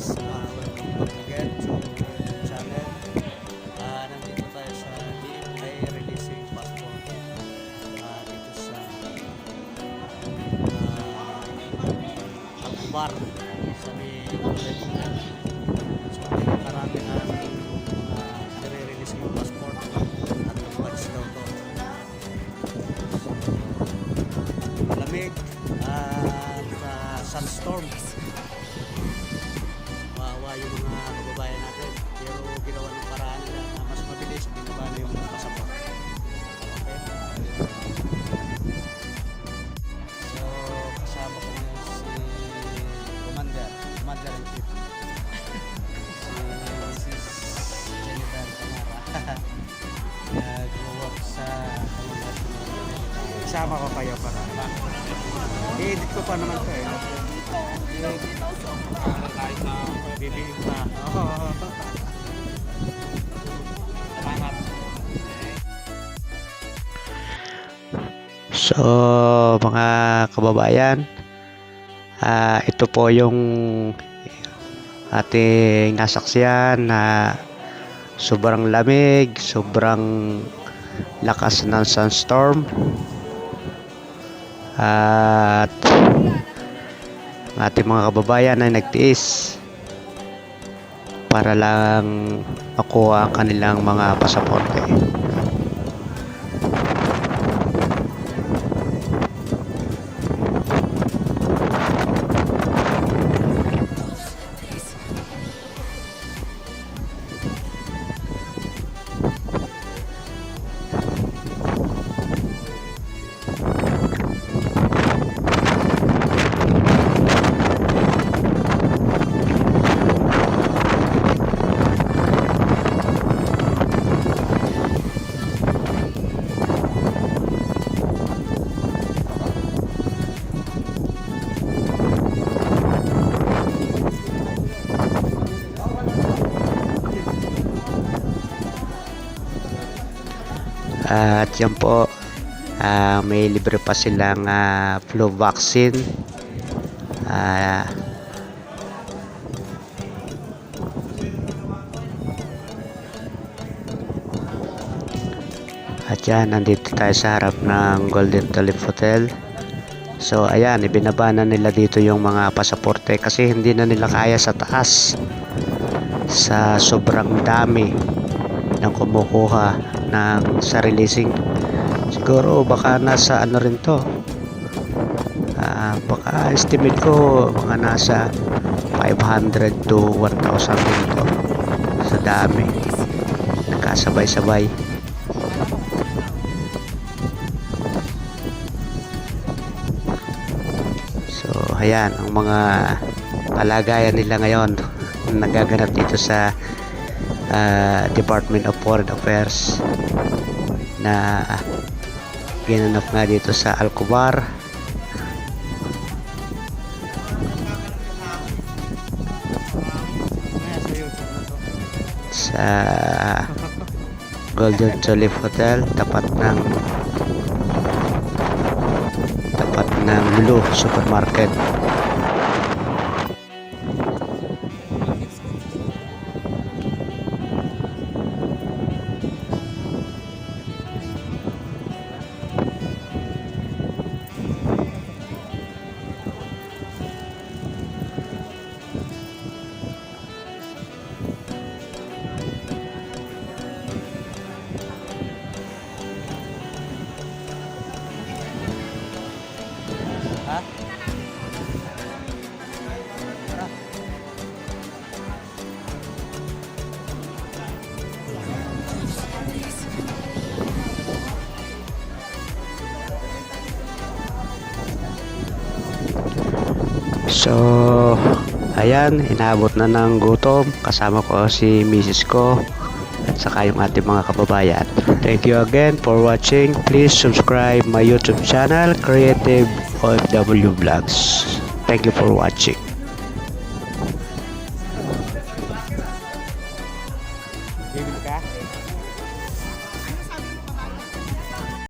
guys. Uh, welcome back again to YouTube channel. Uh, nandito tayo sa DMA Releasing Passport. Uh, ah, dito sa uh, Akbar sa may outlet. So, karami na uh, release yung passport at watch daw to. So, lamig at uh, sandstorm. Wawa yung mga kababayan natin. Pero ginawa ng paraan nila na mas mabilis, binaba na yung passport. Okay? So, kasama ko ngayon si Commander, Commander in Chief. si Mrs. Jennifer Camara. Nag-work sa Military. Isama ko kayo para. I-edit pa naman to eh. Kahit na. Salamat. So, mga kababayan, ah, ito po yung ating nasaksiyan na sobrang lamig, sobrang lakas ng sunstorm. At ating mga kababayan ay nagtiis para lang makuha ang kanilang mga pasaporte. At yan po, ah, may libre pa silang ah, flu vaccine. Ah, at yan, nandito tayo sa harap ng Golden Tulip Hotel. So ayan, ibinaba na nila dito yung mga pasaporte kasi hindi na nila kaya sa taas. Sa sobrang dami ng kumukuha ng sa releasing. Siguro baka nasa ano rin to. Ah, baka estimate ko mga nasa 500 to 1,000 din to. Sa dami. Nagkasabay-sabay. So ayan ang mga kalagayan nila ngayon nagaganap dito sa uh, Department of Foreign Affairs. Na ginanap nga dito sa Alcobar sa Golden Tulip Hotel tapat ng tapat ng Blue Supermarket So, ayan, inabot na ng gutom. Kasama ko si Mrs. ko at saka yung ating mga kababayan. Thank you again for watching. Please subscribe my YouTube channel, Creative OFW Vlogs. Thank you for watching.